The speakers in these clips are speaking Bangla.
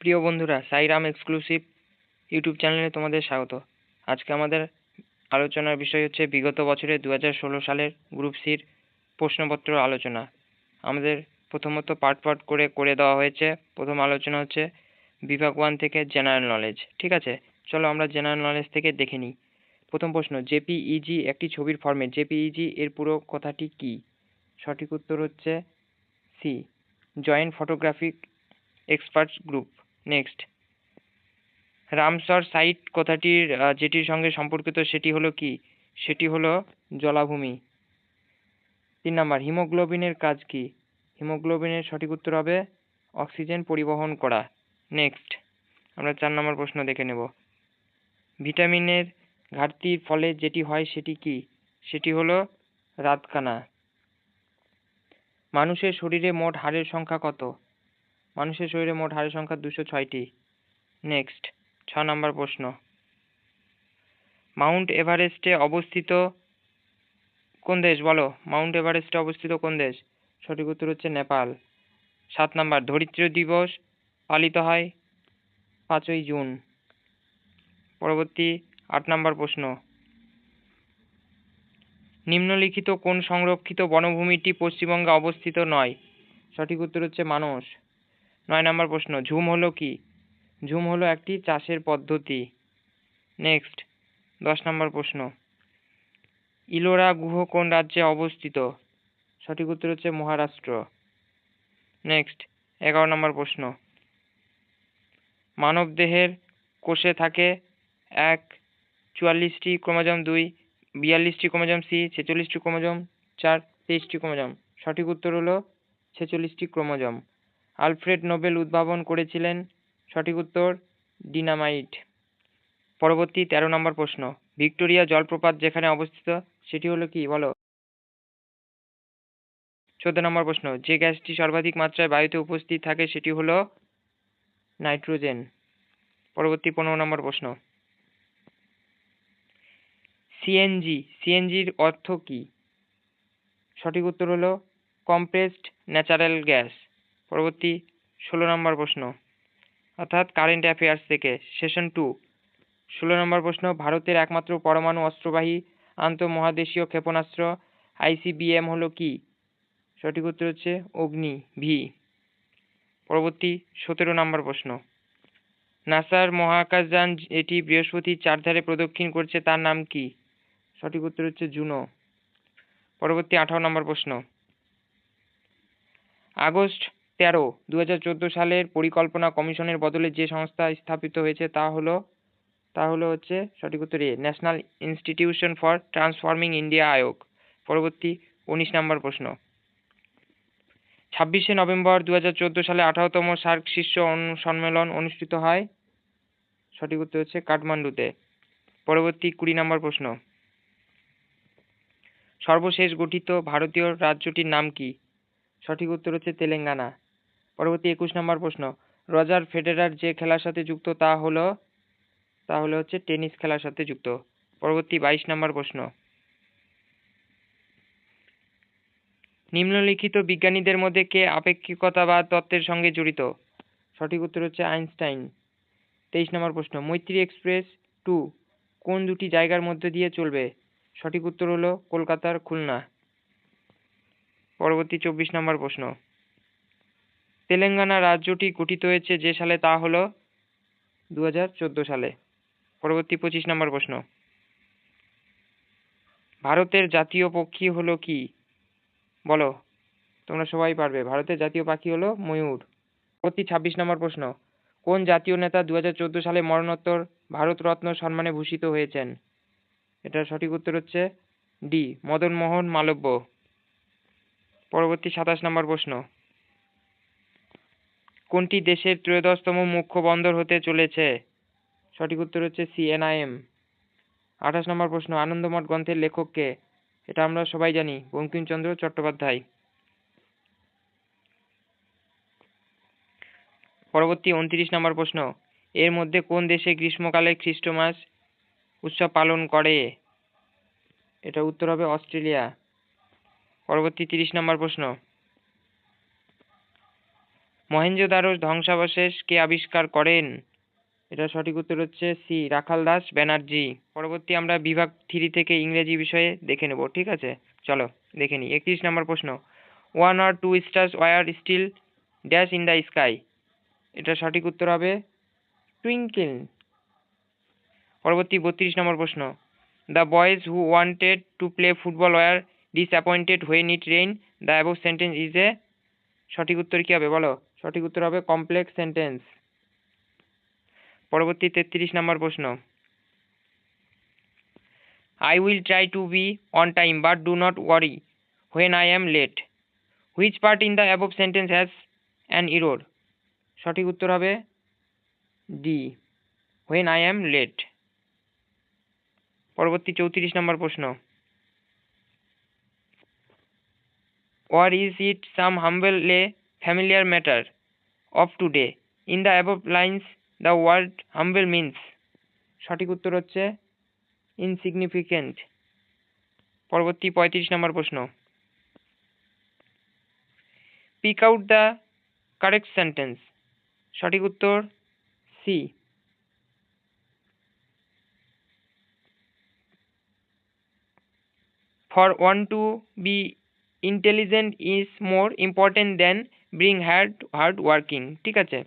প্রিয় বন্ধুরা, সাইরাম এক্সক্লুসিভ ইউটিউব চ্যানেলে তোমাদের স্বাগত। আজকে আমাদের আলোচনার বিষয় হচ্ছে, বিগত বছরে দু সালের গ্রুপ সির প্রশ্নপত্র আলোচনা। আমাদের প্রথমত পার্ট পার্ট করে করে দেওয়া হয়েছে। প্রথম আলোচনা হচ্ছে, বিভাগ ওয়ান থেকে জেনারেল নলেজ ঠিক আছে? চলো আমরা জেনারেল নলেজ থেকে দেখে নিই। প্রথম প্রশ্ন, জেপিইজি একটি ছবির ফরম্যাট জেপিইজি এর পুরো কথাটি কি? সঠিক উত্তর হচ্ছে C joint photographic experts group next Ramsar site কথাটির যেটির সঙ্গে সম্পর্কিত সেটি হলো কি? সেটি হলো জলাভূমি। তিন নাম্বার, হিমোগ্লোবিনের কাজ কি? হিমোগ্লোবিনের সঠিক উত্তর হবে অক্সিজেন পরিবহন করা। নেক্সট আমরা চার নম্বর প্রশ্ন দেখে নেব। ভিটামিনের ঘাটতির ফলে যেটি হয় সেটি কি? সেটি হলো রাতকানা। মানুষের শরীরে মোট হাড়ের সংখ্যা কত? মানুষের শরীরে মোট হাড়ের সংখ্যা দুশো ছয়টি। নেক্সট ছ নম্বর প্রশ্ন। মাউন্ট এভারেস্টে অবস্থিত কোন দেশ? বলো মাউন্ট এভারেস্টে অবস্থিত কোন দেশ? সঠিক উত্তর হচ্ছে নেপাল। সাত নম্বর, ধরিত্রী দিবস পালিত হয় পাঁচই জুন। পরবর্তী আট নম্বর প্রশ্ন। নিম্নলিখিত কোন সংরক্ষিত বনভূমিটি পশ্চিমবঙ্গে অবস্থিত নয়? সঠিক উত্তর হচ্ছে মানস। নয় নম্বর প্রশ্ন, ঝুম হলো কি? ঝুম হলো একটি চাষের পদ্ধতি। নেক্সট দশ নম্বর প্রশ্ন। ইলোরা গুহ কোন রাজ্যে অবস্থিত? সঠিক উত্তর হচ্ছে মহারাষ্ট্র। নেক্সট এগারো নম্বর প্রশ্ন। মানব দেহের কোষে থাকে এক চুয়াল্লিশটি ক্রোমোজোম দুই, বিয়াল্লিশটি ক্রোমোজোম সি, ছেচল্লিশটি ক্রোমোজোম চার, তেইশটি ক্রোমোজোম। সঠিক উত্তর হলো ছেচল্লিশটি ক্রোমোজোম। আলফ্রেড নোবেল উদ্ভাবন করেছিলেন? সঠিক উত্তর, ডিনামাইট। পরবর্তী তেরো নম্বর প্রশ্ন। ভিক্টোরিয়া জলপ্রপাত যেখানে অবস্থিত, সেটি হলো কি? বলো। চোদ্দ নম্বর প্রশ্ন। যে গ্যাসটি সর্বাধিক মাত্রায় বায়ুতে উপস্থিত থাকে, সেটি হলো নাইট্রোজেন। পরবর্তী পনেরো নম্বর প্রশ্ন। সিএনজি। সিএনজির অর্থ কি? সঠিক উত্তর হলো, কম্প্রেসড ন্যাচারাল গ্যাস। পরবর্তী ষোলো নম্বর প্রশ্ন। অর্থাৎ কারেন্ট অ্যাফেয়ার্স থেকে সেশন টু ষোলো নম্বর প্রশ্ন, ভারতের একমাত্র পরমাণু অস্ত্রবাহী আন্তঃমহাদেশীয় ক্ষেপণাস্ত্র আইসিবিএম হলো কি? সঠিক উত্তর হচ্ছে অগ্নি ভি পরবর্তী সতেরো নম্বর প্রশ্ন, নাসার মহাকাশযান এটি বৃহস্পতির চারধারে প্রদক্ষিণ করছে, তার নাম কি? সঠিক উত্তর হচ্ছে জুনো। পরবর্তী আঠারো নম্বর প্রশ্ন, আগস্ট তেরো দু সালের পরিকল্পনা কমিশনের বদলে যে সংস্থা স্থাপিত হয়েছে তা হলো তা হলো হচ্ছে সঠিক উত্তর A, national institution for transforming India Aayog. পরবর্তী উনিশ নম্বর প্রশ্ন। ছাব্বিশে নভেম্বর দু হাজার চোদ্দ সালে আঠারোতম সার্ক শীর্ষ সম্মেলন অনুষ্ঠিত হয়। সঠিক উত্তর হচ্ছে কাঠমান্ডুতে। পরবর্তী কুড়ি নম্বর প্রশ্ন। সর্বশেষ গঠিত ভারতীয় রাজ্যটির নাম কি? সঠিক উত্তর হচ্ছে তেলেঙ্গানা। পরবর্তী একুশ নম্বর প্রশ্ন। রজার ফেডেরার যে খেলার সাথে যুক্ত তা হলো তা হলো হচ্ছে টেনিস খেলার সাথে যুক্ত। পরবর্তী বাইশ নম্বর প্রশ্ন। নিম্নলিখিত বিজ্ঞানীদের মধ্যে কে আপেক্ষিকতাবাদ তত্ত্বের সঙ্গে জড়িত? সঠিক উত্তর হচ্ছে আইনস্টাইন। তেইশ নম্বর প্রশ্ন, মৈত্রী এক্সপ্রেস টু কোন দুটি জায়গার মধ্যে দিয়ে চলবে? সঠিক উত্তর হলো কলকাতার খুলনা। পরবর্তী চব্বিশ নম্বর প্রশ্ন। তেলেঙ্গানা রাজ্যটি গঠিত হয়েছে যে সালে তা হলো দু সালে। পরবর্তী পঁচিশ নম্বর প্রশ্ন। ভারতের জাতীয় পক্ষী হলো কি? বলো, তোমরা সবাই পারবে। ভারতের জাতীয় পাখি হলো ময়ূর। পরবর্তী ছাব্বিশ নম্বর প্রশ্ন। কোন জাতীয় নেতা দু সালে মরণোত্তর ভারতরত্ন সম্মানে ভূষিত হয়েছেন? এটার সঠিক উত্তর হচ্ছে ডি মদন মোহন মালব্য। পরবর্তী সাতাশ নম্বর প্রশ্ন। কোনটি দেশের ত্রয়োদশতম মুখ্য বন্দর হতে চলেছে? সঠিক উত্তর হচ্ছে সিএনআইএম। আঠাশ নম্বর প্রশ্ন, আনন্দমঠ গ্রন্থের লেখককে এটা আমরা সবাই জানি, বঙ্কিমচন্দ্র চট্টোপাধ্যায়। পরবর্তী উনত্রিশ নম্বর প্রশ্ন, এর মধ্যে কোন দেশে গ্রীষ্মকালে খ্রিস্টমাস উৎসব পালন করে? এটা উত্তর হবে অস্ট্রেলিয়া। পরবর্তী তিরিশ নম্বর প্রশ্ন মহেঞ্জোদারো ধ্বংসাবশেষ কে আবিষ্কার করেন? এটা সঠিক উত্তর হচ্ছে সি, রাখাল দাস ব্যানার্জি। পরবর্তী আমরা বিভাগ থ্রি থেকে ইংরেজি বিষয়ে দেখে নেব, ঠিক আছে? চলো, দেখে নিই। একত্রিশ নম্বর প্রশ্ন। One R two stars were still dash in the sky. এটা সঠিক উত্তর হবে টুইঙ্কেল। পরবর্তী বত্রিশ নম্বর প্রশ্ন। The boys who wanted to play football were disappointed when it rain. The above sentence is A সঠিক উত্তর কী হবে, বলো? সঠিক উত্তর হবে কমপ্লেক্স সেন্টেন্স পরবর্তী তেত্রিশ নম্বর প্রশ্ন। I will try to be on time but do not worry when I am late which part in the above sentence has an error সঠিক উত্তর হবে D when I am late পরবর্তী চৌত্রিশ নম্বর প্রশ্ন। Where is it some humble, a familiar matter? Of today in the above lines the world humble means সঠিক উত্তর হচ্ছে ইনসিগনিফিকেন্ট পরবর্তী পঁয়ত্রিশ নম্বর প্রশ্ন। Pick out the correct sentence সঠিক উত্তর C for one to be intelligent is more important than bring had hard working ঠিক আছে?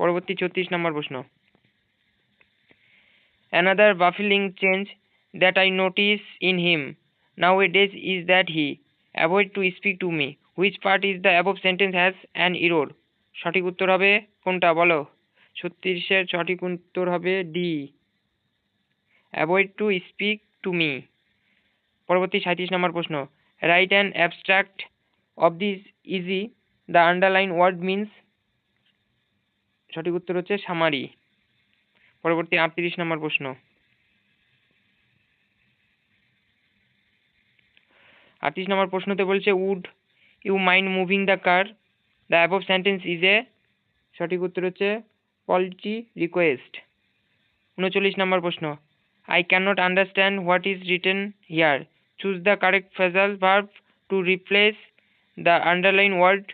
পরবর্তী ছত্রিশ নম্বর প্রশ্ন। Another baffling change that I notice in him now A is is that he avoid to speak to me which part is the above sentence has an error সঠিক উত্তর হবে কোনটা বলো? ছত্রিশের সঠিক উত্তর হবে D avoid to speak to me পরবর্তী সাঁত্রিশ নম্বর প্রশ্ন। Right and abstract of this easy the underline word means সঠিক উত্তর হচ্ছে সামারি। পরবর্তী আটত্রিশ নম্বর প্রশ্ন। আটত্রিশ নম্বর প্রশ্নতে বলছে would you mind moving the car the above sentence is A সঠিক উত্তর হচ্ছে পলিটি রিকোয়েস্ট উনচল্লিশ নম্বর প্রশ্ন। I can not understand what is written here choose the correct phrasal verb to replace the underline word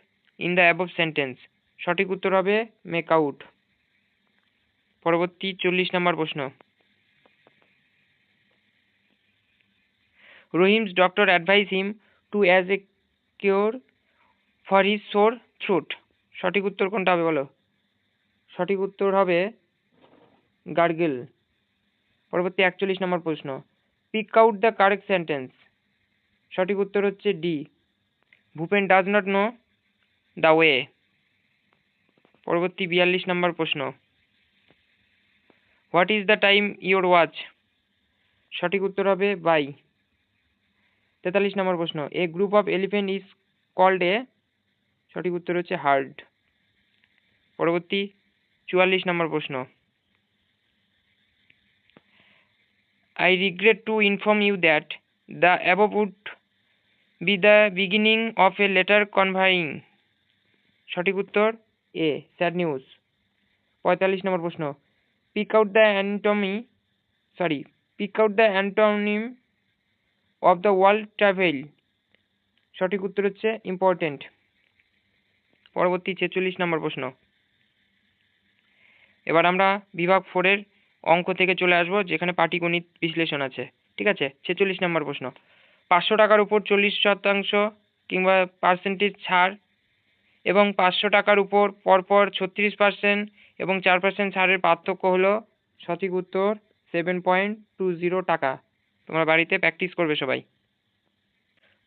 in the above sentence সঠিক উত্তর হবে মেক আউট পরবর্তী চল্লিশ নম্বর প্রশ্ন। Rahim's doctor advise him to as a cure for his sore throat সঠিক উত্তর কোনটা হবে বলো? সঠিক উত্তর হবে গার্গেল। পরবর্তী একচল্লিশ নম্বর প্রশ্ন। Pick out the correct sentence সঠিক উত্তর হচ্ছে D Bhupen does not know the way পরবর্তী বিয়াল্লিশ নম্বর প্রশ্ন। What is the time your watch সঠিক উত্তর হবে বাই তেতাল্লিশ নম্বর প্রশ্ন। A group of elephant is called a সঠিক উত্তর হচ্ছে হার্ড পরবর্তী চুয়াল্লিশ নম্বর প্রশ্ন। I regret to inform you that the above would be the beginning of a letter conveying সঠিক উত্তর, এ স্যাড নিউজ পঁয়তাল্লিশ নম্বর প্রশ্ন। Pick out the antonym sorry pick out the antonym of the world travel সঠিক উত্তর হচ্ছে ইম্পর্টেন্ট পরবর্তী ছেচল্লিশ নম্বর প্রশ্ন। এবার আমরা বিভাগ ফোরের অঙ্ক থেকে চলে আসব, যেখানে পাটিগণিত বিশ্লেষণ আছে। ঠিক আছে? ছেচল্লিশ নম্বর প্রশ্ন। পাঁচশো টাকার উপর চল্লিশ শতাংশ কিংবা পার্সেন্টেজ ছাড় এবং পাঁচশো টাকার উপর পরপর ছত্রিশ পার্সেন্ট এবং চার পার্সেন্ট ছাড়ের পার্থক্য হলো সঠিক উত্তর সেভেন পয়েন্ট টু জিরো টাকা। তোমরা বাড়িতে প্র্যাকটিস করবে সবাই।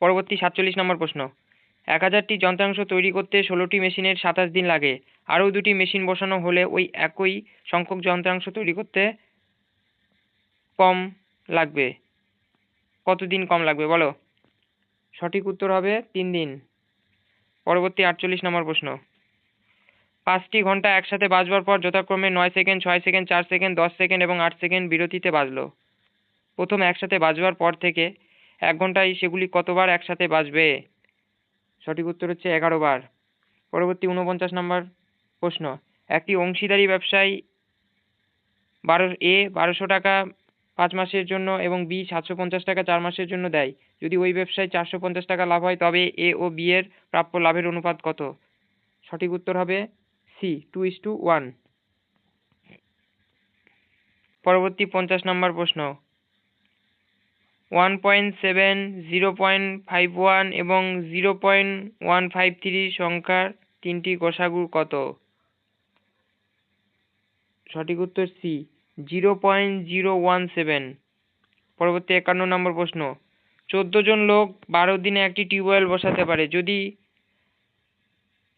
পরবর্তী সাতচল্লিশ নম্বর প্রশ্ন। এক হাজারটি যন্ত্রাংশ তৈরি করতে ষোলোটি মেশিনের সাতাশ দিন লাগে। আরও দুটি মেশিন বসানো হলে ওই একই সংখ্যক যন্ত্রাংশ তৈরি করতে কম লাগবে। কতদিন কম লাগবে বলো? সঠিক উত্তর হবে তিন দিন। পরবর্তী আটচল্লিশ নম্বর প্রশ্ন। পাঁচটি ঘণ্টা একসাথে বাজবার পর যথাক্রমে নয় সেকেন্ড, ছয় সেকেন্ড, চার সেকেন্ড, দশ সেকেন্ড এবং আট সেকেন্ড বিরতিতে বাজলো। প্রথম একসাথে বাজবার পর থেকে এক ঘন্টায় সেগুলি কতবার একসাথে বাজবে? সঠিক উত্তর হচ্ছে এগারো বার। পরবর্তী উনপঞ্চাশ নম্বর প্রশ্ন। একটি অংশীদারি ব্যবসায়ী বারো, এ বারোশো টাকা পাঁচ মাসের জন্য এবং বি সাতশো পঞ্চাশ টাকা চার মাসের জন্য দেয়। যদি ওই ব্যবসায় চারশো পঞ্চাশ টাকা লাভ হয়, তবে এ ও বি এর প্রাপ্য লাভের অনুপাত কত? সঠিক উত্তর হবে C, two is to one. পরবর্তী পঞ্চাশ নম্বর প্রশ্ন। One point seven, zero point five one এবং zero point one five three সংখ্যার তিনটি গোসাগু কত? সঠিক উত্তর C, zero point zero one seven. পরবর্তী একান্ন নম্বর প্রশ্ন। চোদ্দ জন লোক বারো দিনে একটি টিউবওয়েল বসাতে পারে। যদি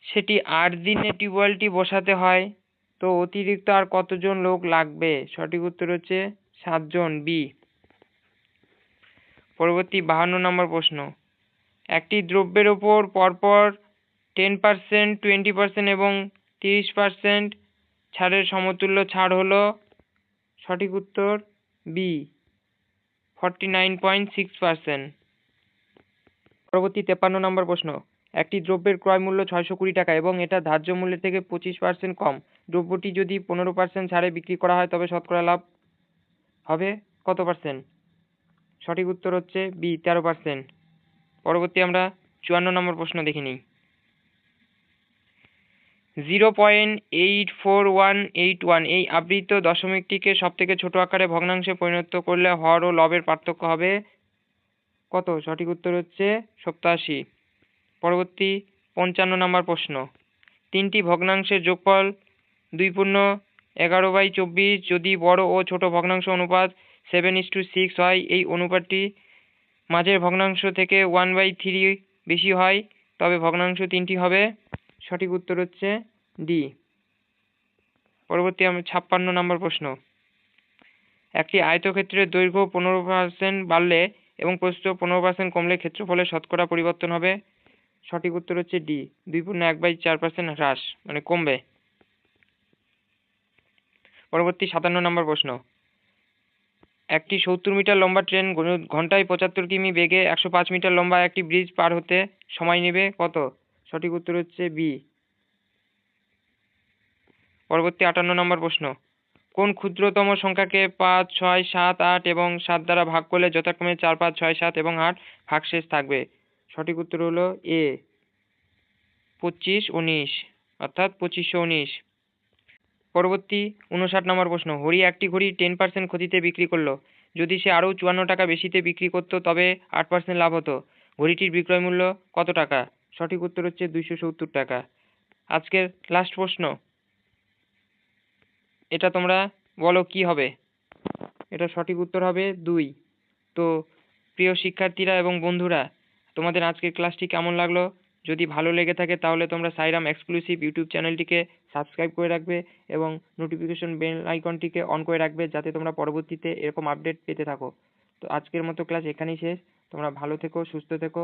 সেটি আট দিনে টিউবওয়েলটি বসাতে হয়, তো অতিরিক্ত আর কতজন লোক লাগবে? সঠিক উত্তর হচ্ছে সাতজন বি। পরবর্তী বাহান্ন নম্বর প্রশ্ন। একটি দ্রব্যের ওপর পরপর টেন পার্সেন্ট টোয়েন্টি পার্সেন্ট এবং তিরিশ পার্সেন্ট ছাড়ের সমতুল্য ছাড় হলো সঠিক উত্তর B. Forty nine point six percent পরবর্তী তেপান্ন নম্বর প্রশ্ন। একটি দ্রব্যের ক্রয় মূল্য ছয়শো কুড়ি টাকা এবং এটা ধার্য মূল্যের থেকে পঁচিশ পার্সেন্ট কম। দ্রব্যটি যদি পনেরো পার্সেন্ট ছাড়ে বিক্রি করা হয়, তবে শতকরা লাভ হবে কত পার্সেন্ট সঠিক উত্তর হচ্ছে বি, তেরো পার্সেন্ট পরবর্তী আমরা চুয়ান্ন নম্বর প্রশ্ন দেখে নিই। Zero point eight four one eight one এই আবৃত দশমিকটিকে সব থেকে ছোট আকারে ভগ্নাংশে পরিণত করলে হর ও লবের পার্থক্য হবে কত? সঠিক উত্তর হচ্ছে সপ্তাশি। পরবর্তী পঞ্চান্ন নম্বর প্রশ্ন। তিনটি ভগ্নাংশের যোগফল দুই পূর্ণ এগারো বাই চব্বিশ। যদি বড় ও ছোট ভগ্নাংশ অনুপাত সেভেন ইস টু সিক্স হয়, এই অনুপাতটি মাঝের ভগ্নাংশ থেকে ওয়ান বাই থ্রি বেশি হয়, তবে ভগ্নাংশ তিনটি হবে সঠিক উত্তর হচ্ছে ডি পরবর্তী আমি ছাপ্পান্ন নম্বর প্রশ্ন। একটি আয়তক্ষেত্রের দৈর্ঘ্য পনেরো পার্সেন্ট বাড়লে এবং প্রস্থ পনেরো পার্সেন্ট কমলে ক্ষেত্রফলের শতকরা পরিবর্তন হবে। সঠিক উত্তর হচ্ছে ডি দুই পূর্ণ এক বাই চার পার্সেন্ট হ্রাস মানে কমবে। পরবর্তী সাতান্ন নম্বর প্রশ্ন। একটি সত্তর মিটার লম্বা ট্রেন ঘন্টায় পঁচাত্তর কিমি বেগে একশো পাঁচ মিটার লম্বা একটি ব্রিজ পার হতে সময় নেবে কত? সঠিক উত্তর হচ্ছে বি। পরবর্তী আটান্ন নম্বর প্রশ্ন। কোন ক্ষুদ্রতম সংখ্যাকে পাঁচ, ছয়, সাত, আট এবং সাত দ্বারা ভাগ করলে যথাক্রমে চার, পাঁচ, ছয়, সাত এবং আট ভাগশেষ থাকবে? সঠিক উত্তর হলো এ, পঁচিশ, উনিশ, অর্থাৎ পঁচিশশো উনিশ। পরবর্তী উনষাট নম্বর প্রশ্ন। হরি একটি ঘড়ি টেন পার্সেন্ট ক্ষতিতে বিক্রি করল। যদি সে আরও চুয়ান্ন টাকা বেশিতে বিক্রি করতো, তবে আট পার্সেন্ট লাভ হতো। ঘড়িটির বিক্রয় মূল্য কত টাকা? সঠিক উত্তর হচ্ছে দুইশো সত্তর টাকা। আজকের লাস্ট প্রশ্ন। এটা তোমরা বলো কি হবে? এটা সঠিক উত্তর হবে দুই। তো প্রিয় শিক্ষার্থীরা এবং বন্ধুরা, তোমাদের আজকের ক্লাসটি কেমন লাগল? যদি ভালো লেগে থাকে তাহলে তোমরা সাইরাম এক্সক্লুসিভ ইউটিউব চ্যানেলটিকে সাবস্ক্রাইব করে রাখবে এবং নোটিফিকেশন বেল আইকনটিকে অন করে রাখবে যাতে তোমরা পরবর্তীতে এরকম আপডেট পেতে থাকো। তো আজকের মতো ক্লাস এখানেই শেষ। তোমরা ভালো থেকো, সুস্থ থেকো।